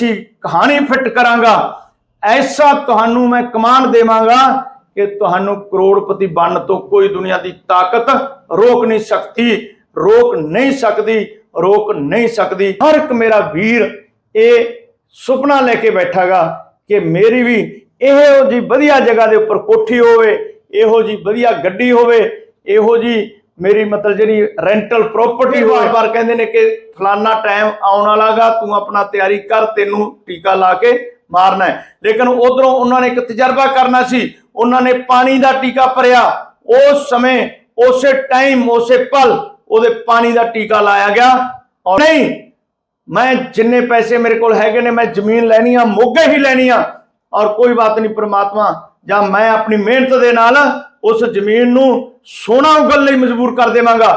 ਐਸੀ ਕਹਾਣੀ ਫਿੱਟ ਕਰਾਂਗਾ। ਐਸਾ ਤੁਹਾਨੂੰ ਮੈਂ ਕਮਾਂਡ ਦੇਵਾਂਗਾ ਕਿ ਤੁਹਾਨੂੰ ਕਰੋੜਪਤੀ ਬਣਨ ਤੋਂ ਕੋਈ ਦੁਨੀਆ ਦੀ ਤਾਕਤ ਰੋਕ ਨਹੀਂ ਸਕਦੀ, ਰੋਕ ਨਹੀਂ ਸਕਦੀ, ਰੋਕ ਨਹੀਂ ਸਕਦੀ। ਹਰ ਇੱਕ ਮੇਰਾ ਵੀਰ ਇਹ ਸੁਪਨਾ ਲੈ ਕੇ ਬੈਠਾਗਾ ਕਿ ਮੇਰੀ ਵੀ ਇਹੋ ਜੀ ਵਧੀਆ ਜਗ੍ਹਾ ਦੇ ਉੱਪਰ ਕੋਠੀ ਹੋਵੇ, ਇਹੋ ਜੀ ਵਧੀਆ ਗੱਡੀ ਹੋਵੇ, ਇਹੋ ਜੀ ਮੇਰੀ ਮਤਲਬ ਜਿਹੜੀ ਰੈਂਟਲ ਪ੍ਰਾਪਰਟੀ ਹੋਵੇ। ਵਾਰ ਕਹਿੰਦੇ ਨੇ ਕਿ ਫਲਾਨਾ ਟਾਈਮ ਆਉਣ ਵਾਲਾਗਾ ਤੂੰ ਆਪਣਾ ਤਿਆਰੀ ਕਰ ਤੈਨੂੰ ਟੀਕਾ ਲਾ ਕੇ ਮਾਰਨਾ ਹੈ। ਲੇਕਿਨ ਉਧਰੋਂ ਉਹਨਾਂ ਨੇ ਇੱਕ ਤਜਰਬਾ ਕਰਨਾ ਸੀ ਉਹਨਾਂ ਨੇ ਪਾਣੀ ਦਾ ਟੀਕਾ ਭਰਿਆ। ਉਸ ਸਮੇਂ ਉਸੇ ਟਾਈਮ ਉਸੇ ਪਲ ਉਹਦੇ ਪਾਣੀ ਦਾ ਟੀਕਾ ਲਾਇਆ ਗਿਆ। ਔਰ ਨਹੀਂ ਮੈਂ ਜਿੰਨੇ ਪੈਸੇ ਮੇਰੇ ਕੋਲ ਹੈਗੇ ਨੇ ਮੈਂ ਜ਼ਮੀਨ ਲੈਣੀ ਆ ਮੋਗੇ ਹੀ ਲੈਣੀ ਆ। ਔਰ ਕੋਈ ਬਾਤ ਨਹੀਂ ਪ੍ਰਮਾਤਮਾ ਜਾਂ ਮੈਂ ਆਪਣੀ ਮਿਹਨਤ ਦੇ ਨਾਲ ਉਸ ਜ਼ਮੀਨ ਨੂੰ ਸੋਨਾ ਉਗਲ ਲਈ ਮਜਬੂਰ ਕਰ ਦੇਵਾਂਗਾ।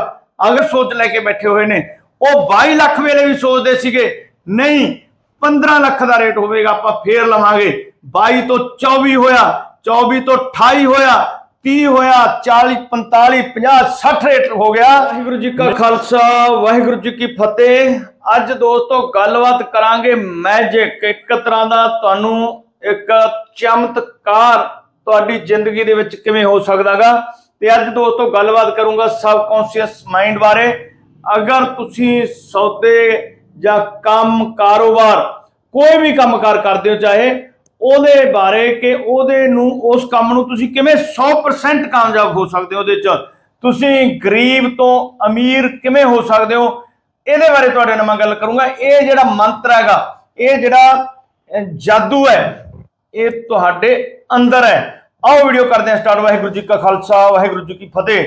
ਅਗਰ ਸੋਚ ਲੈ ਕੇ ਬੈਠੇ ਹੋਏ ਨੇ, ਉਹ 22 ਲੱਖ ਵੇਲੇ ਵੀ ਸੋਚਦੇ ਸੀਗੇ, ਨਹੀਂ 15 ਲੱਖ ਦਾ ਰੇਟ ਹੋਵੇਗਾ, ਆਪਾਂ ਫੇਰ ਲਵਾਂਗੇ। 22 ਤੋਂ 24 ਹੋਇਆ 24 ਤੋਂ 28 ਹੋਇਆ 30 ਹੋਇਆ 40 45 50 60 ਰੇਟ ਹੋ ਗਿਆ। ਵਾਹਿਗੁਰੂ ਜੀ ਕਾ ਖਾਲਸਾ, ਵਾਹਿਗੁਰੂ ਜੀ ਕੀ ਫਤਿਹ। ਅੱਜ ਦੋਸਤੋ, ਗੱਲਬਾਤ ਕਰਾਂਗੇ ਮੈਜਿਕ ਇੱਕ ਤਰ੍ਹਾਂ ਦਾ ਤੁਹਾਨੂੰ ਇੱਕ ਚਮਤਕਾਰ ਤੁਹਾਡੀ ਜ਼ਿੰਦਗੀ ਦੇ ਵਿੱਚ ਕਿਵੇਂ ਹੋ ਸਕਦਾਗਾ? ਤੇ ਅੱਜ ਦੋਸਤੋ ਗੱਲਬਾਤ ਕਰੂੰਗਾ ਸਬਕੌਂਸ਼ੀਅਸ ਮਾਈਂਡ ਬਾਰੇ। ਅਗਰ ਤੁਸੀਂ ਸੌਦੇ ਜਾਂ ਕੰਮ ਕਾਰੋਬਾਰ ਕੋਈ ਵੀ ਕੰਮਕਾਰ ਕਰਦੇ ਹੋ, ਚਾਹੇ ਉਹਦੇ ਬਾਰੇ ਕਿ ਉਹਦੇ ਨੂੰ, ਉਸ ਕੰਮ ਨੂੰ ਤੁਸੀਂ ਕਿਵੇਂ 100% ਕਾਮਯਾਬ ਹੋ ਸਕਦੇ ਹੋ ਉਹਦੇ ਚ? ਤੁਸੀਂ ਗਰੀਬ ਤੋਂ ਅਮੀਰ ਕਿਵੇਂ ਹੋ ਸਕਦੇ ਹੋ? ਇਹਦੇ ਬਾਰੇ ਤੁਹਾਡੇ ਨਾਲ ਮੈਂ ਗੱਲ ਕਰੂੰਗਾ। ਇਹ ਜਿਹੜਾ ਮੰਤਰ ਹੈਗਾ, ਇਹ ਜਿਹੜਾ ਜਾਦੂ ਹੈ, ਇਹ ਤੁਹਾਡੇ ਅੰਦਰ ਹੈ। ਆਓ ਵੀਡੀਓ ਕਰਦੇ ਹਾਂ ਸਟਾਰਟ ਵਾਹਿਗੁਰੂ ਜੀ ਕਾ ਖਾਲਸਾ, ਵਾਹਿਗੁਰੂ ਜੀ ਕੀ ਫਤਿਹ।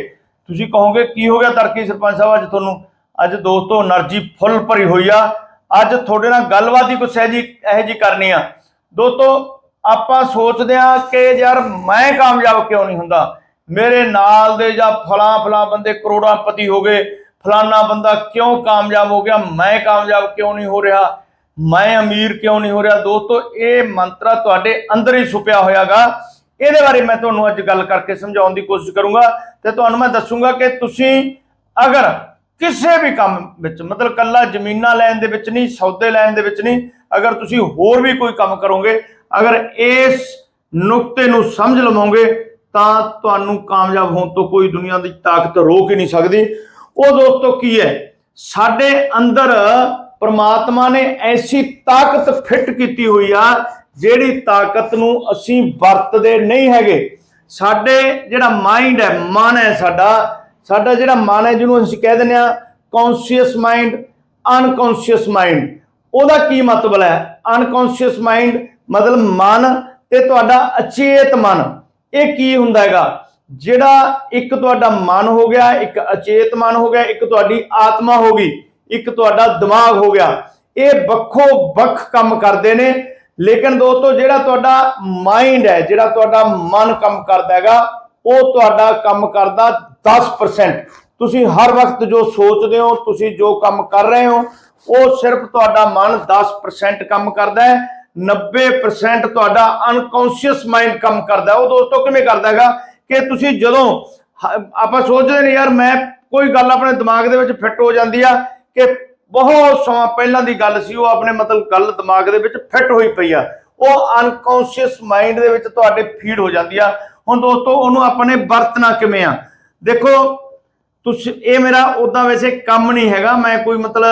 ਤੁਸੀਂ ਕਹੋਗੇ, ਕੀ ਹੋ ਗਿਆ ਤਰਕੀ ਸਰਪੰਚ ਸਾਹਿਬ, ਅੱਜ ਤੁਹਾਨੂੰ, ਅੱਜ ਦੋਸਤੋ એનર્ਜੀ ਫੁੱਲ ਭਰੀ ਹੋਈ ਆ। ਅੱਜ ਤੁਹਾਡੇ ਨਾਲ ਗੱਲਬਾਤ ਹੀ ਕੁਛ ਹੈ ਜੀ ਇਹ ਜੀ ਕਰਨੀ ਆ। ਦੋਸਤੋ, ਆਪਾਂ ਸੋਚਦੇ ਆ ਕਿ ਯਾਰ ਮੈਂ ਕਾਮਯਾਬ ਕਿਉਂ ਨਹੀਂ ਹੁੰਦਾ? ਮੇਰੇ ਨਾਲ ਦੇ ਜਾਂ ਫਲਾਂ ਫਲਾਂ ਬੰਦੇ ਕਰੋੜਾਂ ਪਤੀ ਹੋ ਗਏ। ਫਲਾਨਾ ਬੰਦਾ ਕਿਉਂ ਕਾਮਯਾਬ ਹੋ ਗਿਆ? ਮੈਂ ਕਾਮਯਾਬ ਕਿਉਂ ਨਹੀਂ ਹੋ ਰਿਹਾ? ਮੈਂ ਅਮੀਰ ਕਿਉਂ ਨਹੀਂ ਹੋ ਰਿਹਾ? ਦੋਸਤੋ, ਇਹ ਮੰਤਰਾ ਤੁਹਾਡੇ ਅੰਦਰ ਹੀ ਛੁਪਿਆ ਹੋਇਆਗਾ। ਇਹਦੇ ਬਾਰੇ ਮੈਂ ਤੁਹਾਨੂੰ ਅੱਜ ਗੱਲ ਕਰਕੇ ਸਮਝਾਉਣ ਦੀ ਕੋਸ਼ਿਸ਼ ਕਰੂੰਗਾ ਤੇ ਤੁਹਾਨੂੰ ਮੈਂ ਦੱਸੂੰਗਾ ਕਿ ਤੁਸੀਂ ਅਗਰ ਕਿਸੇ ਵੀ ਕੰਮ ਵਿੱਚ, ਮਤਲਬ ਕੱਲਾ ਜ਼ਮੀਨਾਂ ਲੈਣ ਦੇ ਵਿੱਚ ਨਹੀਂ, ਸੌਦੇ ਲੈਣ ਦੇ ਵਿੱਚ ਨਹੀਂ, ਅਗਰ ਤੁਸੀਂ ਹੋਰ ਵੀ ਕੋਈ ਕੰਮ ਕਰੋਗੇ, ਅਗਰ ਇਸ ਨੁਕਤੇ ਨੂੰ ਸਮਝ ਲਵੋਗੇ, ਤਾਂ ਤੁਹਾਨੂੰ ਕਾਮਯਾਬ ਹੋਣ ਤੋਂ ਕੋਈ ਦੁਨੀਆ ਦੀ ਤਾਕਤ ਰੋਕ ਹੀ ਨਹੀਂ ਸਕਦੀ। ਉਹ ਦੋਸਤੋ, ਕੀ ਹੈ? ਸਾਡੇ ਅੰਦਰ ਪਰਮਾਤਮਾ ਨੇ ਐਸੀ ਤਾਕਤ ਫਿੱਟ ਕੀਤੀ ਹੋਈ ਆ, ਜਿਹੜੀ ਤਾਕਤ ਨੂੰ ਅਸੀਂ ਵਰਤਦੇ ਨਹੀਂ ਹੈਗੇ। ਸਾਡੇ ਜਿਹੜਾ ਮਾਈਂਡ ਹੈ, ਮਨ ਹੈ ਸਾਡਾ ਸਾਡਾ ਜਿਹੜਾ ਮਨ ਹੈ ਜਿਹਨੂੰ ਅਸੀਂ ਕਹਿ ਦਿੰਦੇ ਆ ਕੌਨਸ਼ੀਅਸ ਮਾਈਂਡ ਅਨਕੌਨਸ਼ੀਅਸ ਮਾਈਂਡ ਉਹਦਾ ਕੀ ਮਤਲਬ ਹੈ? ਅਨਕੌਨਸ਼ੀਅਸ ਮਾਈਂਡ ਮਤਲਬ ਮਨ ਤੇ ਤੁਹਾਡਾ ਅਚੇਤ ਮਨ। ਇਹ ਕੀ ਹੁੰਦਾ ਹੈਗਾ? ਜਿਹੜਾ ਇੱਕ ਤੁਹਾਡਾ ਮਨ ਹੋ ਗਿਆ, ਇੱਕ ਅਚੇਤ ਮਨ ਹੋ ਗਿਆ, ਇੱਕ ਤੁਹਾਡੀ ਆਤਮਾ ਹੋ ਗਈ। ਇੱਕ ਤੁਹਾਡਾ ਦਿਮਾਗ ਹੋ ਗਿਆ। ਇਹ ਵੱਖੋ ਵੱਖ ਕੰਮ ਕਰਦੇ ਨੇ, ਲੇਕਿਨ ਦੋਸਤੋ ਜਿਹੜਾ ਤੁਹਾਡਾ ਮਾਈਂਡ ਹੈ, ਜਿਹੜਾ ਤੁਹਾਡਾ ਮਨ ਕੰਮ ਕਰਦਾ ਹੈਗਾ, ਉਹ ਤੁਹਾਡਾ ਕੰਮ ਕਰਦਾ 10% ਤੁਸੀਂ ਹਰ ਵਕਤ ਜੋ ਸੋਚਦੇ ਹੋ, ਤੁਸੀਂ ਜੋ ਕੰਮ ਕਰ ਰਹੇ ਹੋ, ਉਹ ਸਿਰਫ ਤੁਹਾਡਾ ਮਨ 10% ਕੰਮ ਕਰਦਾ ਹੈ। 90% ਤੁਹਾਡਾ ਅਨਕੌਂਸ਼ੀਅਸ ਮਾਈਂਡ ਕੰਮ ਕਰਦਾ ਉਹ ਦੋਸਤੋ ਕਿਵੇਂ ਕਰਦਾ ਹੈਗਾ ਕਿ ਤੁਸੀਂ ਜਦੋਂ ਆਪਾਂ ਸੋਚਦੇ ਨੇ, ਯਾਰ, ਮੈਂ ਕੋਈ ਗੱਲ ਆਪਣੇ ਦਿਮਾਗ ਦੇ ਵਿੱਚ ਫਿੱਟ ਹੋ ਜਾਂਦੀ ਆ ਕਿ ਬਹੁਤ ਸਮਾਂ ਪਹਿਲਾਂ ਦੀ ਗੱਲ ਸੀ, ਉਹ ਆਪਣੇ ਮਤਲਬ ਗੱਲ ਦਿਮਾਗ ਦੇ ਵਿੱਚ ਫਿੱਟ ਹੋਈ ਪਈ ਆ। ਉਹ ਅਨਕੌਂਸ਼ੀਅਸ ਮਾਈਂਡ ਦੇ ਵਿੱਚ ਤੁਹਾਡੇ ਫੀਡ ਹੋ ਜਾਂਦੀ ਆ। ਹੁਣ ਦੋਸਤੋ, ਉਹਨੂੰ ਆਪਾਂ ਨੇ ਵਰਤਣਾ ਕਿਵੇਂ ਆ? ਦੇਖੋ, ਤੁਸੀਂ, ਇਹ ਮੇਰਾ ਉਦਾਂ ਵੈਸੇ ਕੰਮ ਨਹੀਂ ਹੈਗਾ। ਮੈਂ ਕੋਈ ਮਤਲਬ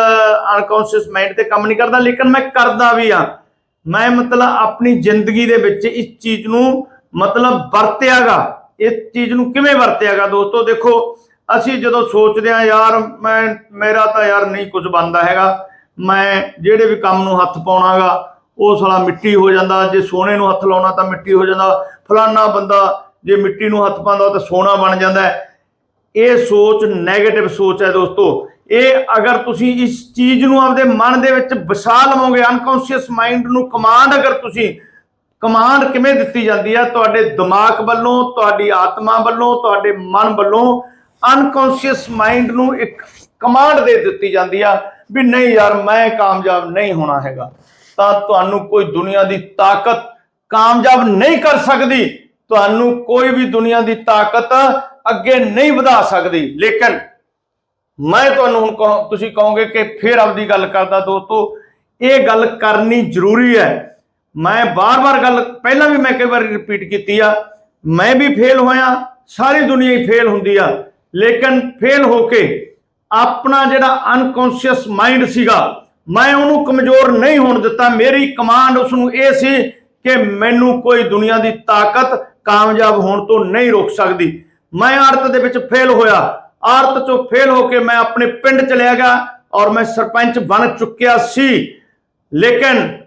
ਅਨਕੌਂਸ਼ੀਅਸ ਮਾਈਂਡ ਤੇ ਕੰਮ ਨਹੀਂ ਕਰਦਾ, ਲੇਕਿਨ ਮੈਂ ਕਰਦਾ ਵੀ ਆ। ਮੈਂ ਮਤਲਬ ਆਪਣੀ ਜ਼ਿੰਦਗੀ ਦੇ ਵਿੱਚ ਇਸ ਚੀਜ਼ ਨੂੰ ਮਤਲਬ ਵਰਤਿਆਗਾ। ਇਸ ਚੀਜ਼ ਨੂੰ ਕਿਵੇਂ ਵਰਤਿਆਗਾ ਦੋਸਤੋ? ਦੇਖੋ ਅਸੀਂ ਜਦੋਂ ਸੋਚਦੇ ਆ ਯਾਰ, ਮੈਂ, ਮੇਰਾ ਤਾਂ ਯਾਰ ਨਹੀਂ ਕੁਝ ਬਣਦਾ ਹੈਗਾ। ਮੈਂ ਜਿਹੜੇ ਵੀ ਕੰਮ ਨੂੰ ਹੱਥ ਪਾਉਣਾਗਾ, ਉਹ ਸਾਲਾ ਮਿੱਟੀ ਹੋ ਜਾਂਦਾ। ਜੇ ਸੋਨੇ ਨੂੰ ਹੱਥ ਲਾਉਣਾ ਤਾਂ ਮਿੱਟੀ ਹੋ ਜਾਂਦਾ। ਫਲਾਨਾ ਬੰਦਾ ਜੇ ਮਿੱਟੀ ਨੂੰ ਹੱਥ ਪਾਉਂਦਾ ਤਾਂ ਸੋਨਾ ਬਣ ਜਾਂਦਾ ਇਹ ਸੋਚ 네ਗੇਟਿਵ ਸੋਚ ਹੈ ਦੋਸਤੋ। ਇਹ ਅਗਰ ਤੁਸੀਂ ਇਸ ਚੀਜ਼ ਨੂੰ ਆਪਦੇ ਮਨ ਦੇ ਵਿੱਚ ਵਸਾ ਲਵੋਗੇ ਅਨਕੌਂਸ਼ੀਅਸ ਮਾਈਂਡ ਨੂੰ ਕਮਾਂਡ ਅਗਰ ਤੁਸੀਂ ਕਮਾਂਡ ਕਿਵੇਂ ਦਿੱਤੀ ਜਾਂਦੀ ਹੈ? ਤੁਹਾਡੇ ਦਿਮਾਗ ਵੱਲੋਂ, ਤੁਹਾਡੀ ਆਤਮਾ ਵੱਲੋਂ, ਤੁਹਾਡੇ ਮਨ ਵੱਲੋਂ ਅਨਕੌਂਸ਼ੀਅਸ ਮਾਈਂਡ ਨੂੰ ਇੱਕ ਕਮਾਂਡ ਦੇ ਦਿੱਤੀ ਜਾਂਦੀ ਆ ਵੀ ਨਹੀਂ ਯਾਰ, ਮੈਂ ਕਾਮਯਾਬ ਨਹੀਂ ਹੋਣਾ ਹੈਗਾ। ਤਾਂ ਤੁਹਾਨੂੰ ਕੋਈ ਦੁਨੀਆ ਦੀ ਤਾਕਤ ਕਾਮਯਾਬ ਨਹੀਂ ਕਰ ਸਕਦੀ। ਤੁਹਾਨੂੰ ਕੋਈ ਵੀ ਦੁਨੀਆ ਦੀ ਤਾਕਤ ਅੱਗੇ ਨਹੀਂ ਵਧਾ ਸਕਦੀ। ਲੇਕਿਨ ਮੈਂ ਤੁਹਾਨੂੰ ਹੁਣ ਕਹੋ, ਤੁਸੀਂ ਕਹੋਗੇ ਕਿ ਫਿਰ ਆਪਦੀ ਗੱਲ ਕਰਦਾ ਦੋਸਤੋ, ਇਹ ਗੱਲ ਕਰਨੀ ਜ਼ਰੂਰੀ ਹੈ। ਮੈਂ ਬਾਰ-ਬਾਰ ਗੱਲ, ਪਹਿਲਾਂ ਵੀ ਮੈਂ ਕਈ ਵਾਰ ਰਿਪੀਟ ਕੀਤੀ ਆ। ਮੈਂ ਵੀ ਫੇਲ ਹੋਇਆ, ਸਾਰੀ ਦੁਨੀਆ ਹੀ ਫੇਲ ਹੁੰਦੀ ਆ। ਲੇਕਿਨ ਫੇਲ ਹੋ ਕੇ ਆਪਣਾ ਜਿਹੜਾ ਅਨਕੌਂਸ਼ੀਅਸ ਮਾਈਂਡ ਸੀਗਾ, ਮੈਂ ਉਹਨੂੰ ਕਮਜ਼ੋਰ ਨਹੀਂ ਹੋਣ ਦਿੱਤਾ। ਮੇਰੀ ਕਮਾਂਡ ਉਸ ਨੂੰ ਇਹ ਸੀ ਕਿ ਮੈਨੂੰ ਕੋਈ ਦੁਨੀਆ ਦੀ ਤਾਕਤ ਕਾਮਯਾਬ ਹੋਣ ਤੋਂ ਨਹੀਂ ਰੋਕ ਸਕਦੀ। ਮੈਂ ਆਰਤ ਦੇ ਵਿੱਚ ਫੇਲ ਹੋਇਆ। ਆਰਤ ਚੋਂ ਫੇਲ ਹੋ ਕੇ ਮੈਂ ਆਪਣੇ ਪਿੰਡ ਚਲਿਆ ਗਿਆ ਔਰ ਮੈਂ ਸਰਪੰਚ ਬਣ ਚੁੱਕਿਆ ਸੀ। ਲੇਕਿਨ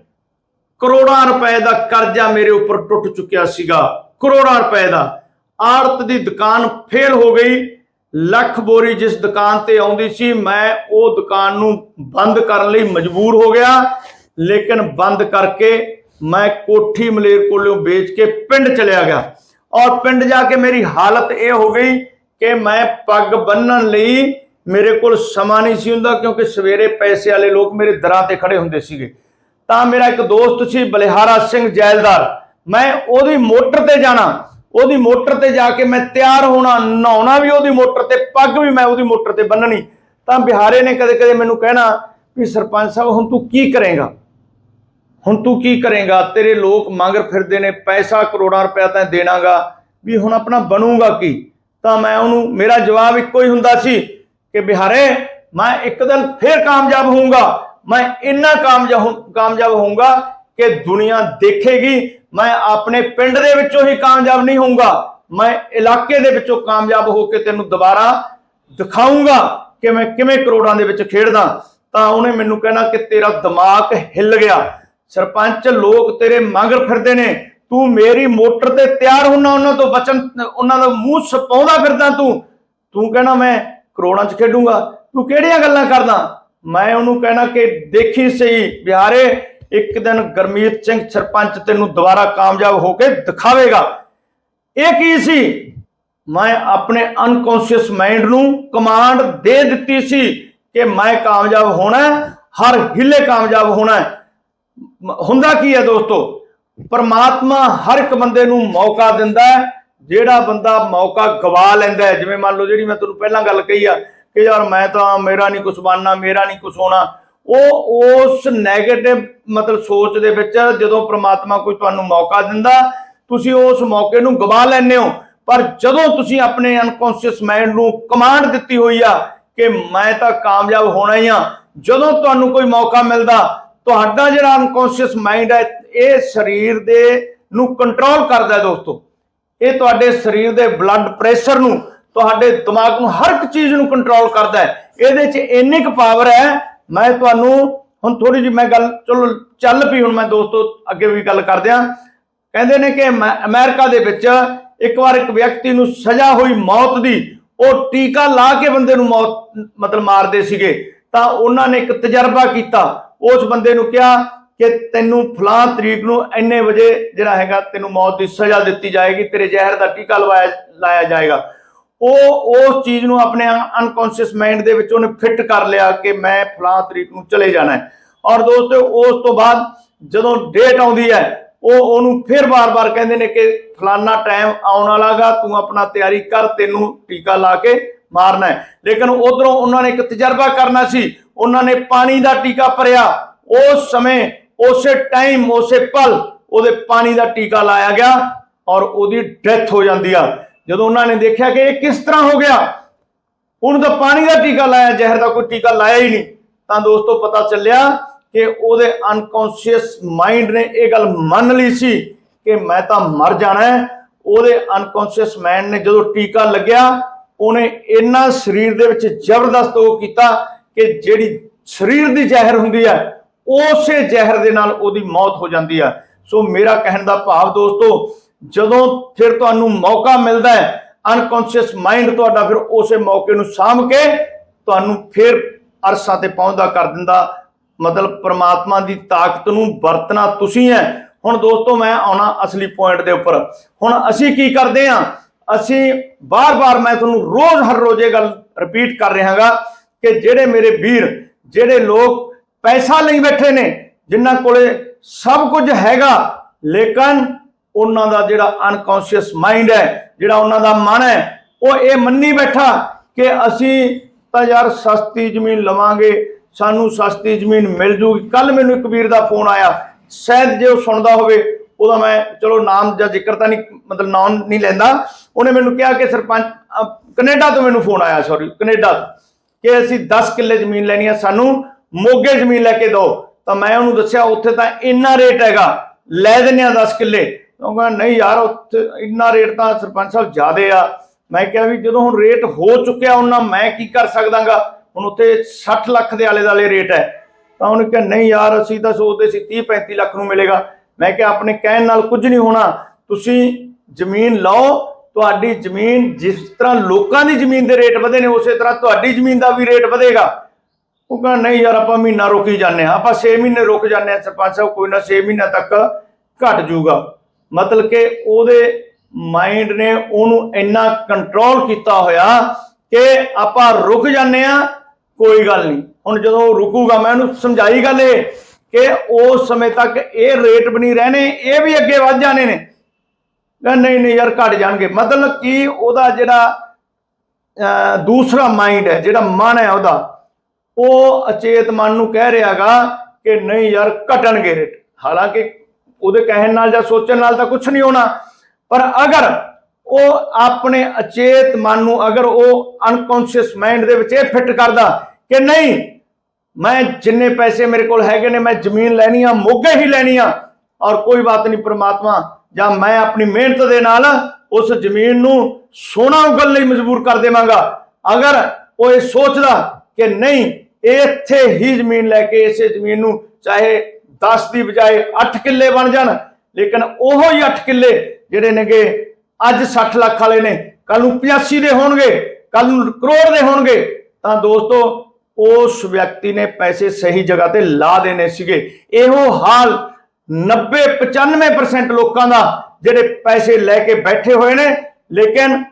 ਕਰੋੜਾਂ ਰੁਪਏ ਦਾ ਕਰਜ਼ਾ ਮੇਰੇ ਉੱਪਰ ਟੁੱਟ ਚੁੱਕਿਆ ਸੀਗਾ। ਕਰੋੜਾਂ ਰੁਪਏ ਦਾ। ਆੜਤ ਦੀ ਦੁਕਾਨ ਫੇਲ ਹੋ ਗਈ। ਲੱਖ ਬੋਰੀ ਜਿਸ ਦੁਕਾਨ ਤੇ ਆਉਂਦੀ ਸੀ, ਮੈਂ ਉਹ ਦੁਕਾਨ ਨੂੰ ਬੰਦ ਕਰਨ ਲਈ ਮਜਬੂਰ ਹੋ ਗਿਆ। ਲੇਕਿਨ ਬੰਦ ਕਰਕੇ ਮੈਂ ਕੋਠੀ ਮਲੇਰ ਕੋਲੋਂ ਵੇਚ ਕੇ ਪਿੰਡ ਚਲਿਆ ਗਿਆ। ਔਰ ਪਿੰਡ ਜਾ ਕੇ ਮੇਰੀ ਹਾਲਤ ਇਹ ਹੋ ਗਈ ਕਿ ਮੈਂ ਪੱਗ ਬੰਨਣ ਲਈ ਮੇਰੇ ਕੋਲ ਸਮਾਂ ਨਹੀਂ ਸੀ ਹੁੰਦਾ, ਕਿਉਂਕਿ ਸਵੇਰੇ ਪੈਸੇ ਵਾਲੇ ਲੋਕ ਮੇਰੇ ਦਰਾਂ ਤੇ ਖੜੇ ਹੁੰਦੇ ਸੀਗੇ। ਤਾਂ ਮੇਰਾ ਇੱਕ ਦੋਸਤ ਸੀ, ਬਲਿਹਾਰਾ ਸਿੰਘ ਜੈਲਦਾਰ। ਮੈਂ ਉਹਦੀ ਮੋਟਰ ਤੇ ਜਾਣਾ। ਉਹਦੀ ਮੋਟਰ ਤੇ ਜਾ ਕੇ ਮੈਂ ਤਿਆਰ ਹੋਣਾ, ਨਹਾਉਣਾ ਵੀ ਉਹਦੀ ਮੋਟਰ ਤੇ, ਪੱਗ ਵੀ ਮੈਂ ਉਹਦੀ ਮੋਟਰ ਤੇ ਬੰਨਣੀ ਤਾਂ ਬਿਹਾਰੇ ਨੇ ਕਦੇ ਕਦੇ ਮੈਨੂੰ ਕਹਿਣਾ ਵੀ ਸਰਪੰਚ ਸਾਹਿਬ, ਹੁਣ ਤੂੰ ਕੀ ਕਰੇਗਾ? ਹੁਣ ਤੂੰ ਕੀ ਕਰੇਗਾ? ਤੇਰੇ ਲੋਕ ਮੰਗਰ ਫਿਰਦੇ ਨੇ, ਪੈਸਾ ਕਰੋੜਾਂ ਰੁਪਇਆ ਤਾਂ ਦੇਣਾਗਾ, ਵੀ ਹੁਣ ਆਪਣਾ ਬਣੂਗਾ ਕੀ? ਤਾਂ ਮੈਂ ਉਹਨੂੰ, ਮੇਰਾ ਜਵਾਬ ਇੱਕੋ ਹੀ ਹੁੰਦਾ ਸੀ ਕਿ ਬਿਹਾਰੇ, ਮੈਂ ਇੱਕ ਦਿਨ ਫੇਰ ਕਾਮਯਾਬ ਹੋਊਂਗਾ, ਮੈਂ ਇੰਨਾ ਕਾਮਯਾਬ ਕਾਮਯਾਬ ਹੋਊਂਗਾ ਕਿ ਦੁਨੀਆ ਦੇਖੇਗੀ, ਮੈਂ ਆਪਣੇ ਪਿੰਡ ਦੇ ਵਿੱਚੋਂ ਹੀ ਕਾਮਯਾਬ ਨਹੀਂ ਹੋਊਗਾ। ਮੈਂ ਇਲਾਕੇ ਦੇ ਵਿੱਚੋਂ ਕਾਮਯਾਬ ਹੋ ਕੇ ਤੈਨੂੰ ਦੁਬਾਰਾ ਦਿਖਾਊਂਗਾ ਕਿ ਮੈਂ ਕਿਵੇਂ ਕਰੋੜਾਂ ਦੇ ਵਿੱਚ ਖੇਡਦਾ। ਤਾਂ ਉਹਨੇ ਮੈਨੂੰ ਕਹਿਣਾ ਕਿ ਤੇਰਾ ਦਿਮਾਗ ਹਿੱਲ ਗਿਆ। ਸਰਪੰਚ, ਲੋਕ ਤੇਰੇ ਮਗਰ ਫਿਰਦੇ ਨੇ। ਤੂੰ ਮੇਰੀ ਮੋਟਰ ਤੇ ਤਿਆਰ ਹੁੰਨਾ, ਉਹਨਾਂ ਤੋਂ ਬਚਨ, ਉਹਨਾਂ ਦਾ ਮੂੰਹ ਸਪਾਉਂਦਾ ਫਿਰਦਾ ਤੂੰ। ਤੂੰ ਕਹਿਣਾ, ਮੈਂ ਕਰੋੜਾਂ 'ਚ ਖੇਡੂੰਗਾ। ਤੂੰ ਕਿਹੜੀਆਂ ਗੱਲਾਂ ਕਰਦਾ? ਮੈਂ ਉਹਨੂੰ ਕਹਿਣਾ ਕਿ ਦੇਖੀ ਸਹੀ, ਬਿਹਾਰੇ ਇੱਕ ਦਿਨ ਗਰਮੀਤ ਸਿੰਘ ਸਰਪੰਚ ਤੈਨੂੰ ਦੁਬਾਰਾ ਕਾਮਯਾਬ ਹੋ ਕੇ ਦਿਖਾਵੇਗਾ। ਇਹ ਕੀ ਸੀ? ਮੈਂ ਆਪਣੇ ਅਨਕੌਂਸ਼ੀਅਸ ਮਾਈਂਡ ਨੂੰ ਕਮਾਂਡ ਦੇ ਦਿੱਤੀ ਸੀ ਕਿ ਮੈਂ ਕਾਮਯਾਬ ਹੋਣਾ ਹਰ ਹਿੱਲੇ ਕਾਮਯਾਬ ਹੋਣਾ ਹੁੰਦਾ ਕੀ ਹੈ ਦੋਸਤੋ? ਪਰਮਾਤਮਾ ਹਰ ਇੱਕ ਬੰਦੇ ਨੂੰ ਮੌਕਾ ਦਿੰਦਾ ਹੈ, ਜਿਹੜਾ ਬੰਦਾ ਮੌਕਾ ਗਵਾ ਲੈਂਦਾ ਜਿਵੇਂ ਮੰਨ ਲਓ ਜਿਹੜੀ ਮੈਂ ਤੁਹਾਨੂੰ ਪਹਿਲਾਂ ਗੱਲ ਕਹੀ ਆ ਕਿ ਯਾਰ ਮੈਂ ਤਾਂ ਮੇਰਾ ਨਹੀਂ ਕੁਝ ਬਣਨਾ, ਮੇਰਾ ਨਹੀਂ ਕੁਝ ਹੋਣਾ। ਉਹ ਉਸ 네ਗੇਟਿਵ ਮਤਲਬ ਸੋਚ ਦੇ ਵਿੱਚ ਜਦੋਂ ਪ੍ਰਮਾਤਮਾ ਕੋਈ ਤੁਹਾਨੂੰ ਮੌਕਾ ਦਿੰਦਾ, ਤੁਸੀਂ ਉਸ ਮੌਕੇ ਨੂੰ ਗਵਾ ਲੈਂਦੇ ਹੋ। ਪਰ ਜਦੋਂ ਤੁਸੀਂ ਆਪਣੇ ਅਨਕੌਂਸ਼ੀਅਸ ਮਾਈਂਡ ਨੂੰ ਕਮਾਂਡ ਦਿੱਤੀ ਹੋਈ ਆ ਕਿ ਮੈਂ ਤਾਂ ਕਾਮਯਾਬ ਹੋਣਾ ਹੀ ਆ, ਜਦੋਂ ਤੁਹਾਨੂੰ ਕੋਈ ਮੌਕਾ ਮਿਲਦਾ, ਤੁਹਾਡਾ ਜਿਹੜਾ ਅਨਕੌਂਸ਼ੀਅਸ ਮਾਈਂਡ ਹੈ ਇਹ ਸਰੀਰ ਦੇ ਨੂੰ ਕੰਟਰੋਲ ਕਰਦਾ ਹੈ ਦੋਸਤੋ। ਇਹ ਤੁਹਾਡੇ ਸਰੀਰ ਦੇ ਬਲੱਡ ਪ੍ਰੈਸ਼ਰ ਨੂੰ, ਤੁਹਾਡੇ ਦਿਮਾਗ ਨੂੰ ਹਰ ਇੱਕ ਚੀਜ਼ ਨੂੰ ਕੰਟਰੋਲ ਕਰਦਾ ਹੈ। ਇਹਦੇ 'ਚ ਇੰਨੀ ਕੁ ਪਾਵਰ ਹੈ ਮੈਂ ਤੁਹਾਨੂੰ ਹੁਣ ਥੋੜੀ ਜਿਹੀ ਮੈਂ ਗੱਲ, ਚਲੋ ਚੱਲ ਪਈ ਹੁਣ ਮੈਂ ਦੋਸਤੋ ਅੱਗੇ ਵੀ ਗੱਲ ਕਰਦੇ ਆ। ਕਹਿੰਦੇ ਨੇ ਕਿ ਅਮੈ- ਅਮਰੀਕਾ ਦੇ ਵਿੱਚ ਇੱਕ ਵਾਰ ਇੱਕ ਵਿਅਕਤੀ ਨੂੰ ਸਜ਼ਾ ਹੋਈ ਮੌਤ ਦੀ, ਉਹ ਟੀਕਾ ਲਾ ਕੇ ਬੰਦੇ ਨੂੰ ਮੌਤ, ਮਤਲਬ ਮਾਰਦੇ ਸੀਗੇ। ਤਾਂ ਉਹਨਾਂ ਨੇ ਇੱਕ ਤਜਰਬਾ ਕੀਤਾ। ਉਸ ਬੰਦੇ ਨੂੰ ਕਿਹਾ ਕਿ ਤੈਨੂੰ ਫਲਾਂ ਤਰੀਕ ਨੂੰ ਇੰਨੇ ਵਜੇ ਜਿਹੜਾ ਹੈਗਾ ਤੈਨੂੰ ਮੌਤ ਦੀ ਸਜ਼ਾ ਦਿੱਤੀ ਜਾਏਗੀ, ਤੇਰੇ ਜ਼ਹਿਰ ਦਾ ਟੀਕਾ ਲਵਾਇਆ, ਲਾਇਆ ਜਾਏਗਾ। ਉਹ ਉਸ ਚੀਜ਼ ਨੂੰ ਆਪਣੇ ਅਨਕੌਂਸ਼ੀਅਸ ਮਾਈਂਡ ਦੇ ਵਿੱਚ ਉਹਨੇ ਫਿੱਟ ਕਰ ਲਿਆ ਕਿ ਮੈਂ ਫਲਾਂ ਤਰੀਕ ਨੂੰ ਚਲੇ ਜਾਣਾ ਹੈ। ਔਰ ਦੋਸਤੋ, ਉਸ ਤੋਂ ਬਾਅਦ ਜਦੋਂ ਡੇਟ ਆਉਂਦੀ ਹੈ, ਉਹ, ਉਹਨੂੰ ਫਿਰ ਬਾਰ-ਬਾਰ ਕਹਿੰਦੇ ਨੇ ਕਿ ਫਲਾਨਾ ਟਾਈਮ ਆਉਣ ਵਾਲਾਗਾ ਤੂੰ ਆਪਣਾ ਤਿਆਰੀ ਕਰ, ਤੈਨੂੰ ਟੀਕਾ ਲਾ ਕੇ ਮਾਰਨਾ ਹੈ। ਲੇਕਿਨ ਉਧਰੋਂ ਉਹਨਾਂ ਨੇ ਇੱਕ ਤਜਰਬਾ ਕਰਨਾ ਸੀ, ਉਹਨਾਂ ਨੇ ਪਾਣੀ ਦਾ ਟੀਕਾ ਭਰਿਆ। ਉਸ ਸਮੇਂ, ਉਸੇ ਟਾਈਮ ਉਸੇ ਪਲ ਉਹਦੇ ਪਾਣੀ ਦਾ ਟੀਕਾ ਲਾਇਆ ਗਿਆ ਔਰ ਉਹਦੀ ਡੈਥ ਹੋ ਜਾਂਦੀ ਆ। ਜਦੋਂ ਉਹਨਾਂ ਨੇ ਦੇਖਿਆ ਕਿ ਇਹ ਕਿਸ ਤਰ੍ਹਾਂ ਹੋ ਗਿਆ, ਉਹਨੂੰ ਤਾਂ ਪਾਣੀ ਦਾ ਟੀਕਾ ਲਾਇਆ, ਜ਼ਹਿਰ ਦਾ ਕੋਈ ਟੀਕਾ ਲਾਇਆ ਹੀ ਨਹੀਂ। ਤਾਂ ਦੋਸਤੋ ਪਤਾ ਚੱਲਿਆ ਕਿ ਉਹਦੇ ਅਨਕੌਂਸ਼ੀਅਸ ਮਾਈਂਡ ਨੇ ਇਹ ਗੱਲ ਮੰਨ ਲਈ ਸੀ ਕਿ ਮੈਂ ਤਾਂ ਮਰ ਜਾਣਾ ਹੈ। ਉਹਦੇ ਅਨਕੌਂਸ਼ੀਅਸ ਮਾਈਂਡ ਨੇ ਜਦੋਂ ਟੀਕਾ ਲੱਗਿਆ, ਉਹਨੇ ਇੰਨਾ ਸਰੀਰ ਦੇ ਵਿੱਚ ਜ਼ਬਰਦਸਤ ਉਹ ਕੀਤਾ ਕਿ ਜਿਹੜੀ ਸਰੀਰ ਦੀ ਜ਼ਹਿਰ ਹੁੰਦੀ ਹੈ, ਉਸੇ ਜ਼ਹਿਰ ਦੇ ਨਾਲ ਉਹਦੀ ਮੌਤ ਹੋ ਜਾਂਦੀ ਹੈ। ਸੋ ਮੇਰਾ ਕਹਿਣ ਦਾ ਭਾਵ ਦੋਸਤੋ ਜਦੋਂ ਫਿਰ ਤੁਹਾਨੂੰ ਮੌਕਾ ਮਿਲਦਾ ਹੈ ਅਨਕੌਂਸ਼ੀਅਸ ਮਾਈਂਡ ਤੁਹਾਡਾ ਫਿਰ ਉਸੇ ਮੌਕੇ ਨੂੰ ਸਾਂਭ ਕੇ ਤੁਹਾਨੂੰ ਫਿਰ ਅਰਸਾਂ ਤੇ ਪਹੁੰਚਦਾ ਕਰ ਦਿੰਦਾ। ਮਤਲਬ ਪ੍ਰਮਾਤਮਾ ਦੀ ਤਾਕਤ ਨੂੰ ਵਰਤਣਾ ਤੁਸੀਂ ਹੈ। ਹੁਣ ਦੋਸਤੋ ਮੈਂ ਆਉਣਾ ਅਸਲੀ ਪੁਆਇੰਟ ਦੇ ਉੱਪਰ। ਹੁਣ ਅਸੀਂ ਕੀ ਕਰਦੇ ਹਾਂ? ਅਸੀਂ ਬਾਰ-ਬਾਰ ਮੈਂ ਤੁਹਾਨੂੰ ਰੋਜ਼ ਹਰ ਰੋਜ਼ ਇਹ ਗੱਲ ਰਿਪੀਟ ਕਰ ਰਿਹਾਗਾ ਕਿ ਜਿਹੜੇ ਮੇਰੇ ਵੀਰ, ਜਿਹੜੇ ਲੋਕ ਪੈਸਾ ਲਈ ਬੈਠੇ ਨੇ, ਜਿਨ੍ਹਾਂ ਕੋਲੇ ਸਭ ਕੁਝ ਹੈਗਾ, ਲੇਕਿਨ ਉਹਨਾਂ ਦਾ ਜਿਹੜਾ ਅਨਕੌਂਸ਼ੀਅਸ ਮਾਈਂਡ ਹੈ ਜਿਹੜਾ ਉਹਨਾਂ ਦਾ ਮਨ ਹੈ ਉਹ ਇਹ ਮੰਨੀ ਬੈਠਾ ਕਿ ਅਸੀਂ ਤਾਂ ਯਾਰ ਸਸਤੀ ਜ਼ਮੀਨ ਲਵਾਂਗੇ ਸਾਨੂੰ ਸਸਤੀ ਜ਼ਮੀਨ ਮਿਲ ਜੂਗੀ। ਕੱਲ ਮੈਨੂੰ ਇੱਕ ਵੀਰ ਦਾ ਫੋਨ ਆਇਆ ਸ਼ਾਇਦ ਜੇ ਉਹ ਸੁਣਦਾ ਹੋਵੇ ਉਹਦਾ ਮੈਂ ਚਲੋ ਨਾਮ ਜਾਂ ਜ਼ਿਕਰ ਤਾਂ ਨਹੀਂ ਮਤਲਬ ਨਾਮ ਨਹੀਂ ਲੈਂਦਾ। ਉਹਨੇ ਮੈਨੂੰ ਕਿਹਾ ਕਿ ਸਰਪੰਚ ਅਹ, ਕੈਨੇਡਾ ਤੋਂ ਮੈਨੂੰ ਫੋਨ ਆਇਆ ਸੌਰੀ ਕੈਨੇਡਾ ਤੋਂ ਕਿ ਅਸੀਂ 10 ਕਿੱਲੇ ਜ਼ਮੀਨ ਲੈਣੀ ਆ ਸਾਨੂੰ ਮੋਗੇ ਜ਼ਮੀਨ ਲੈ ਕੇ ਦਿਓ। ਤਾਂ ਮੈਂ ਉਹਨੂੰ ਦੱਸਿਆ ਉੱਥੇ ਤਾਂ ਇੰਨਾ ਰੇਟ ਹੈਗਾ ਲੈ ਦਿੰਦੇ ਆ 10 ਕਿੱਲੇ। ਉਹ ਕਹਿੰਦਾ, ਨਹੀਂ ਯਾਰ, ਉੱਥੇ ਇੰਨਾ ਰੇਟ ਤਾਂ ਸਰਪੰਚ ਸਾਹਿਬ ਜ਼ਿਆਦੇ ਆ। ਮੈਂ ਕਿਹਾ ਵੀ ਜਦੋਂ ਹੁਣ ਰੇਟ ਹੋ ਚੁੱਕਿਆ ਉਹਨਾਂ, ਮੈਂ ਕੀ ਕਰ ਸਕਦਾਗਾ? ਹੁਣ ਉੱਥੇ 60 ਲੱਖ ਦੇ ਆਲੇ ਦਾਲੇ ਰੇਟ ਹੈ। ਤਾਂ ਉਹਨੇ ਕਿਹਾ, ਨਹੀਂ ਯਾਰ, ਅਸੀਂ ਤਾਂ ਸੋਚਦੇ ਸੀ 30 35 ਲੱਖ ਨੂੰ ਮਿਲੇਗਾ। ਮੈਂ ਕਿਹਾ, ਆਪਣੇ ਕਹਿਣ ਨਾਲ ਕੁਝ ਨਹੀਂ ਹੋਣਾ। ਤੁਸੀਂ ਜ਼ਮੀਨ ਲਓ। ਤੁਹਾਡੀ ਜ਼ਮੀਨ ਜਿਸ ਤਰ੍ਹਾਂ ਲੋਕਾਂ ਦੀ ਜ਼ਮੀਨ ਦੇ ਰੇਟ ਵਧੇ ਨੇ, ਉਸੇ ਤਰ੍ਹਾਂ ਤੁਹਾਡੀ ਜ਼ਮੀਨ ਦਾ ਵੀ ਰੇਟ ਵਧੇਗਾ। ਉਹ ਕਹਿੰਦਾ, ਨਹੀਂ ਯਾਰ, ਆਪਾਂ ਮਹੀਨਾ ਰੁਕੀ ਜਾਂਦੇ ਹਾਂ। ਆਪਾਂ 6 ਮਹੀਨੇ ਰੁਕ ਜਾਂਦੇ ਹਾਂ ਸਰਪੰਚ ਸਾਹਿਬ, ਕੋਈ ਨਾ 6 ਮਹੀਨਿਆਂ ਤੱਕ ਘਟ ਜਾਊਗਾ। ਮਤਲਬ ਕਿ ਉਹਦੇ ਮਾਈਂਡ ਨੇ ਉਹਨੂੰ ਇੰਨਾ ਕੰਟਰੋਲ ਕੀਤਾ ਹੋਇਆ ਕਿ ਆਪਾਂ ਰੁਕ ਜਾਂਦੇ ਆ ਕੋਈ ਗੱਲ ਨਹੀਂ। ਹੁਣ ਜਦੋਂ ਉਹ ਰੁਕੂਗਾ ਮੈਂ ਉਹਨੂੰ ਸਮਝਾਈ ਗੱਲ ਇਹ ਕਿ ਉਸ ਸਮੇਂ ਤੱਕ ਇਹ ਰੇਟ ਬਣੀ ਰਹਿਣੇ ਇਹ ਵੀ ਅੱਗੇ ਵੱਧ ਜਾਣੇ ਨੇ। ਨਹੀਂ ਨਹੀਂ ਯਾਰ ਘਟ ਜਾਣਗੇ। ਮਤਲਬ ਕਿ ਉਹਦਾ ਜਿਹੜਾ ਅਹ, ਦੂਸਰਾ ਮਾਈਂਡ ਹੈ ਜਿਹੜਾ ਮਨ ਹੈ ਉਹਦਾ ਉਹ ਅਚੇਤ ਮਨ ਨੂੰ ਕਹਿ ਰਿਹਾਗਾ ਕਿ ਨਹੀਂ ਯਾਰ ਘਟਣਗੇ ਰੇਟ ਹਾਲਾਂਕਿ ਉਹਦੇ ਕਹਿਣ ਨਾਲ ਜਾਂ ਸੋਚਣ ਨਾਲ ਤਾਂ ਕੁਝ ਨਹੀਂ ਹੋਣਾ। ਪਰ ਅਗਰ ਉਹ ਆਪਣੇ ਅਚੇਤ ਮਨ ਨੂੰ ਅਗਰ ਉਹ ਅਨਕੌਂਸ਼ੀਅਸ ਮਾਈਂਡ ਦੇ ਵਿੱਚ ਇਹ ਫਿੱਟ ਕਰਦਾ ਕਿ ਨਹੀਂ, ਮੈਂ ਜਿੰਨੇ ਪੈਸੇ ਮੇਰੇ ਕੋਲ ਹੈਗੇ ਨੇ, ਮੈਂ ਜ਼ਮੀਨ ਲੈਣੀ ਆ, ਮੋਗੇ ਹੀ ਲੈਣੀ ਆ, ਔਰ ਕੋਈ ਬਾਤ ਨਹੀਂ ਪ੍ਰਮਾਤਮਾ, ਜਾਂ ਮੈਂ ਆਪਣੀ ਮਿਹਨਤ ਦੇ ਨਾਲ ਉਸ ਜ਼ਮੀਨ ਨੂੰ ਸੋਨਾ ਉਗਲ ਲਈ ਮਜਬੂਰ ਕਰ ਦੇਵਾਂਗਾ। ਅਗਰ ਉਹ ਇਹ ਸੋਚਦਾ ਕਿ ਨਹੀਂ ਇੱਥੇ ਹੀ ਜ਼ਮੀਨ ਲੈ ਕੇ ਇਸੇ ਜ਼ਮੀਨ ਨੂੰ ਚਾਹੇ 10 ਦੀ ਬਜਾਏ 8 ਕਿੱਲੇ ਬਣ ਜਾਣ, ਲੇਕਿਨ ਉਹੋ ਹੀ 8 ਕਿੱਲੇ ਜਿਹੜੇ ਨੇਗੇ ਅੱਜ 60 ਲੱਖ ਵਾਲੇ ਨੇ ਕੱਲ ਨੂੰ 85 ਦੇ ਹੋਣਗੇ ਕੱਲ ਨੂੰ ਕਰੋੜ ਦੇ ਹੋਣਗੇ। ਤਾਂ ਦੋਸਤੋ, ਉਸ ਵਿਅਕਤੀ ਨੇ ਪੈਸੇ ਸਹੀ ਜਗ੍ਹਾ ਤੇ ਲਾ ਦੇਣੇ ਸੀਗੇ। ਇਹੋ ਹਾਲ 90 95% ਲੋਕਾਂ ਦਾ ਜਿਹੜੇ ਪੈਸੇ ਲੈ ਕੇ ਬੈਠੇ ਹੋਏ ਨੇ, ਲੇਕਿਨ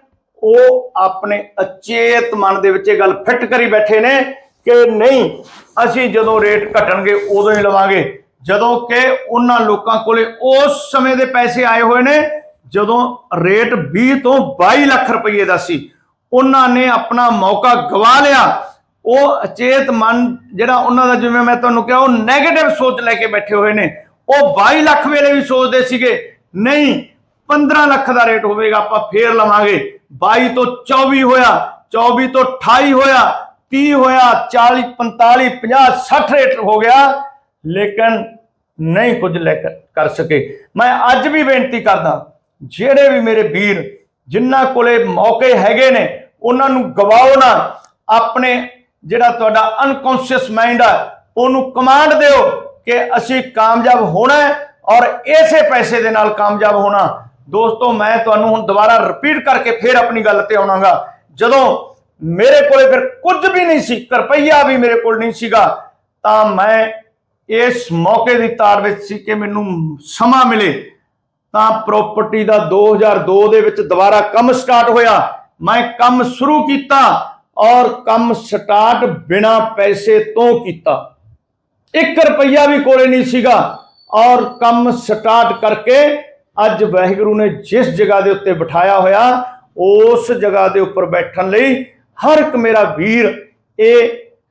ਉਹ ਆਪਣੇ ਅਚੇਤ ਮਨ ਦੇ ਵਿੱਚ ਇਹ ਗੱਲ ਫਿੱਟ ਕਰੀ ਬੈਠੇ ਨੇ ਕਿ ਨਹੀਂ, ਅਸੀਂ ਜਦੋਂ ਰੇਟ ਘਟਣਗੇ ਉਦੋਂ ਹੀ ਲਵਾਂਗੇ। ਜਦੋਂ ਕਿ ਉਹਨਾਂ ਲੋਕਾਂ ਕੋਲੇ ਉਸ ਸਮੇਂ ਦੇ ਪੈਸੇ ਆਏ ਹੋਏ ਨੇ, ਜਦੋਂ ਰੇਟ 20 ਤੋਂ 22 ਲੱਖ ਰੁਪਏ ਦਾ ਸੀ, ਉਹਨਾਂ ਨੇ ਆਪਣਾ ਮੌਕਾ ਗਵਾ ਲਿਆ। ਉਹ ਅਚੇਤ ਮਨ ਜਿਹੜਾ ਉਹਨਾਂ ਦਾ, ਜਿਵੇਂ ਮੈਂ ਤੁਹਾਨੂੰ ਕਿਹਾ, ਉਹ 네ਗੇਟਿਵ ਸੋਚ ਲੈ ਕੇ ਬੈਠੇ ਹੋਏ ਨੇ। ਉਹ 22 ਲੱਖ ਵੇਲੇ ਵੀ ਸੋਚਦੇ ਸੀਗੇ, ਨਹੀਂ 15 ਲੱਖ ਦਾ ਰੇਟ ਹੋਵੇਗਾ, ਆਪਾਂ ਫੇਰ ਲਵਾਂਗੇ। 22 ਤੋਂ 24 ਹੋਇਆ 24 ਤੋਂ 28 ਹੋਇਆ 30 ਹੋਇਆ 40 45 50 60 ਰੇਟ ਹੋ ਗਿਆ। ਲੇਕਿਨ ਨਹੀਂ ਕੁਝ ਲੈ ਕਰ ਸਕੇ। ਮੈਂ ਅੱਜ ਵੀ ਬੇਨਤੀ ਕਰਦਾ, ਜਿਹੜੇ ਵੀ ਮੇਰੇ ਵੀਰ ਜਿਨ੍ਹਾਂ ਕੋਲੇ ਮੌਕੇ ਹੈਗੇ ਨੇ, ਉਹਨਾਂ ਨੂੰ ਗਵਾਓ ਨਾ। ਆਪਣੇ ਜਿਹੜਾ ਤੁਹਾਡਾ ਅਨਕੌਂਸ਼ੀਅਸ ਮਾਈਂਡ ਆ, ਉਹਨੂੰ ਕਮਾਂਡ ਦਿਓ ਕਿ ਅਸੀਂ ਕਾਮਯਾਬ ਹੋਣਾ ਹੈ ਔਰ ਇਸੇ ਪੈਸੇ ਦੇ ਨਾਲ ਕਾਮਯਾਬ ਹੋਣਾ। ਦੋਸਤੋ, ਮੈਂ ਤੁਹਾਨੂੰ ਹੁਣ ਦੁਬਾਰਾ ਰਿਪੀਟ ਕਰਕੇ ਫੇਰ ਆਪਣੀ ਗੱਲ ਤੇ ਆਉਣਾਗਾ। ਜਦੋਂ ਮੇਰੇ ਕੋਲੇ ਫਿਰ ਕੁਝ ਵੀ ਨਹੀਂ ਸੀ ਇੱਕ ਰੁਪਈਆ ਵੀ ਮੇਰੇ ਕੋਲ ਨਹੀਂ ਸੀਗਾ, ਤਾਂ ਮੈਂ ਇਸ ਮੌਕੇ ਦੀ ਤਾਰ ਵਿੱਚ ਸੀ ਕਿ ਮੈਨੂੰ ਸਮਾਂ ਮਿਲੇ, ਤਾਂ ਪ੍ਰਾਪਰਟੀ ਦਾ 2002 ਦੇ ਵਿੱਚ ਦੁਬਾਰਾ ਕੰਮ ਸਟਾਰਟ ਹੋਇਆ। ਮੈਂ ਕੰਮ ਸ਼ੁਰੂ ਕੀਤਾ ਔਰ ਕੰਮ ਸਟਾਰਟ ਬਿਨਾ ਪੈਸੇ ਤੋਂ ਕੀਤਾ। 1 ਰੁਪਈਆ ਵੀ ਕੋਲੇ ਨਹੀਂ ਸੀਗਾ ਔਰ ਕੰਮ ਸਟਾਰਟ ਕਰਕੇ ਅੱਜ ਵਾਹਿਗੁਰੂ ਨੇ ਜਿਸ ਜਗ੍ਹਾ ਦੇ ਉੱਤੇ ਬਿਠਾਇਆ ਹੋਇਆ, ਉਸ ਜਗ੍ਹਾ ਦੇ ਉੱਪਰ ਬੈਠਣ ਲਈ ਹਰ ਇੱਕ ਮੇਰਾ ਵੀਰ ਇਹ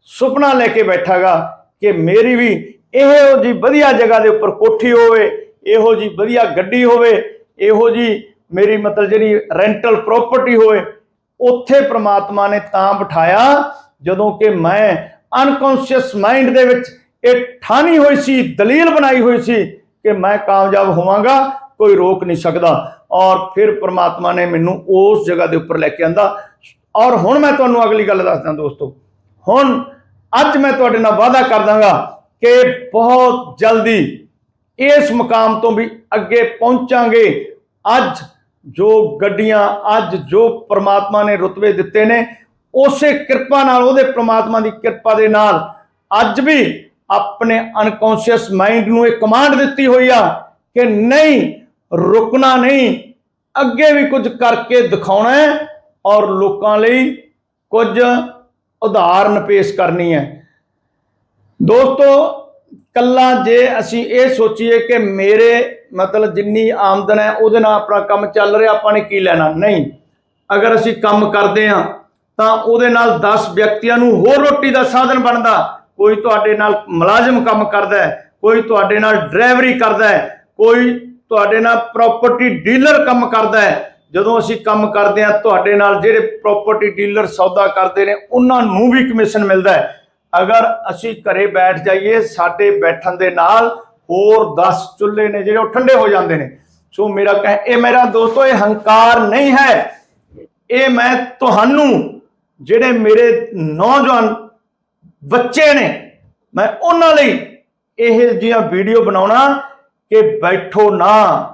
ਸੁਪਨਾ ਲੈ ਕੇ ਬੈਠਾਗਾ ਕਿ ਮੇਰੀ ਵੀ ਇਹੋ ਜੀ ਵਧੀਆ ਜਗ੍ਹਾ ਦੇ ਉੱਪਰ ਕੋਠੀ ਹੋਵੇ, ਇਹੋ ਜੀ ਵਧੀਆ ਗੱਡੀ ਹੋਵੇ, ਇਹੋ ਜੀ ਮੇਰੀ ਮਤਲਬ ਜਿਹੜੀ ਰੈਂਟਲ ਪ੍ਰਾਪਰਟੀ ਹੋਵੇ, ਉੱਥੇ ਪ੍ਰਮਾਤਮਾ ਨੇ ਤਾਂ ਬਿਠਾਇਆ ਜਦੋਂ ਕਿ ਮੈਂ ਅਨਕੌਂਸ਼ੀਅਸ ਮਾਈਂਡ ਦੇ ਵਿੱਚ ਇਹ ਠਾਣੀ ਹੋਈ ਸੀ, ਦਲੀਲ ਬਣਾਈ ਹੋਈ ਸੀ ਕਿ ਮੈਂ ਕਾਮਯਾਬ ਹੋਵਾਂਗਾ, ਕੋਈ ਰੋਕ ਨਹੀਂ ਸਕਦਾ। ਔਰ ਫਿਰ ਪ੍ਰਮਾਤਮਾ ਨੇ ਮੈਨੂੰ ਉਸ ਜਗ੍ਹਾ ਦੇ ਉੱਪਰ ਲੈ ਕੇ ਆਂਦਾ। ਔਰ ਹੁਣ ਮੈਂ ਤੁਹਾਨੂੰ ਅਗਲੀ ਗੱਲ ਦੱਸਦਾ ਦੋਸਤੋ। ਹੁਣ ਅੱਜ ਮੈਂ ਤੁਹਾਡੇ ਨਾਲ ਵਾਅਦਾ ਕਰ ਦਾਂਗਾ ਕਿ ਬਹੁਤ ਜਲਦੀ ਇਸ ਮੁਕਾਮ ਤੋਂ ਵੀ ਅੱਗੇ ਪਹੁੰਚਾਂਗੇ। ਅੱਜ ਜੋ ਗੱਡੀਆਂ, ਅੱਜ ਜੋ ਪ੍ਰਮਾਤਮਾ ਨੇ ਰੁਤਬੇ ਦਿੱਤੇ ਨੇ, ਉਸੇ ਕਿਰਪਾ ਨਾਲ, ਉਹਦੇ ਪ੍ਰਮਾਤਮਾ ਦੀ ਕਿਰਪਾ ਦੇ ਨਾਲ ਅੱਜ ਵੀ ਆਪਣੇ ਅਨਕੌਂਸ਼ੀਅਸ ਮਾਈਂਡ ਨੂੰ ਇਹ ਕਮਾਂਡ ਦਿੱਤੀ ਹੋਈ ਆ ਕਿ ਨਹੀਂ, ਰੁਕਣਾ ਨਹੀਂ, ਅੱਗੇ ਵੀ ਕੁਝ ਕਰਕੇ ਦਿਖਾਉਣਾ ਹੈ ਔਰ ਲੋਕਾਂ ਲਈ ਕੁਝ ਉਦਾਹਰਨ ਪੇਸ਼ ਕਰਨੀ ਹੈ। ਦੋਸਤੋ, ਕੱਲਾ ਜੇ ਅਸੀਂ ਇਹ ਸੋਚੀਏ ਕਿ ਮੇਰੇ ਮਤਲਬ ਜਿੰਨੀ ਆਮਦਨ ਹੈ, ਉਹਦੇ ਨਾਲ ਆਪਣਾ ਕੰਮ ਚੱਲ ਰਿਹਾ, ਆਪਾਂ ਨੇ ਕੀ ਲੈਣਾ? ਨਹੀਂ। ਅਗਰ ਅਸੀਂ ਕੰਮ ਕਰਦੇ ਹਾਂ, ਤਾਂ ਉਹਦੇ ਨਾਲ 10 ਵਿਅਕਤੀਆਂ ਨੂੰ ਹੋਰ ਰੋਟੀ ਦਾ ਸਾਧਨ ਬਣਦਾ। ਕੋਈ ਤੁਹਾਡੇ ਨਾਲ ਮੁਲਾਜ਼ਮ ਕੰਮ ਕਰਦਾ ਹੈ, ਕੋਈ ਤੁਹਾਡੇ ਨਾਲ ਡਰਾਈਵਰੀ ਕਰਦਾ ਹੈ, ਕੋਈ ਤੁਹਾਡੇ ਨਾਲ ਪ੍ਰਾਪਰਟੀ ਡੀਲਰ ਕੰਮ ਕਰਦਾ ਹੈ। ਜਦੋਂ ਅਸੀਂ ਕੰਮ ਕਰਦੇ ਹਾਂ, ਤੁਹਾਡੇ ਨਾਲ ਜਿਹੜੇ ਪ੍ਰਾਪਰਟੀ ਡੀਲਰ ਸੌਦਾ ਕਰਦੇ ਨੇ, ਉਹਨਾਂ ਨੂੰ ਵੀ ਕਮਿਸ਼ਨ ਮਿਲਦਾ ਹੈ। ਅਗਰ ਅਸੀਂ ਘਰੇ ਬੈਠ ਜਾਈਏ, ਸਾਡੇ ਬੈਠਣ ਦੇ ਨਾਲ ਹੋਰ 10 ਚੁੱਲ੍ਹੇ ਨੇ ਜਿਹੜੇ ਉਹ ਠੰਡੇ ਹੋ ਜਾਂਦੇ ਨੇ। ਸੋ ਮੇਰਾ ਕਹਿ, ਇਹ ਮੇਰਾ ਦੋਸਤੋ, ਇਹ ਹੰਕਾਰ ਨਹੀਂ ਹੈ। ਇਹ ਮੈਂ ਤੁਹਾਨੂੰ, ਜਿਹੜੇ ਮੇਰੇ ਨੌਜਵਾਨ ਬੱਚੇ ਨੇ, ਮੈਂ ਉਹਨਾਂ ਲਈ ਇਹ ਜਿਹੀਆਂ ਵੀਡੀਓ ਬਣਾਉਣਾ ਕਿ ਬੈਠੋ ਨਾ,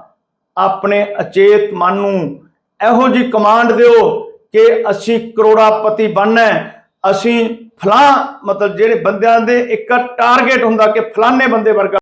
ਆਪਣੇ ਅਚੇਤ ਮਨ ਨੂੰ ਇਹੋ ਜੀ ਕਮਾਂਡ ਦਿਓ ਕਿ ਅਸੀਂ ਕਰੋੜਾਪਤੀ ਬਣਨਾ ਅਸੀਂ ਫਲਾਂ ਮਤਲਬ ਜਿਹੜੇ ਬੰਦਿਆਂ ਦੇ ਇੱਕ ਟਾਰਗੇਟ ਹੁੰਦਾ ਕਿ ਫਲਾਣੇ ਬੰਦੇ ਵਰਗਾ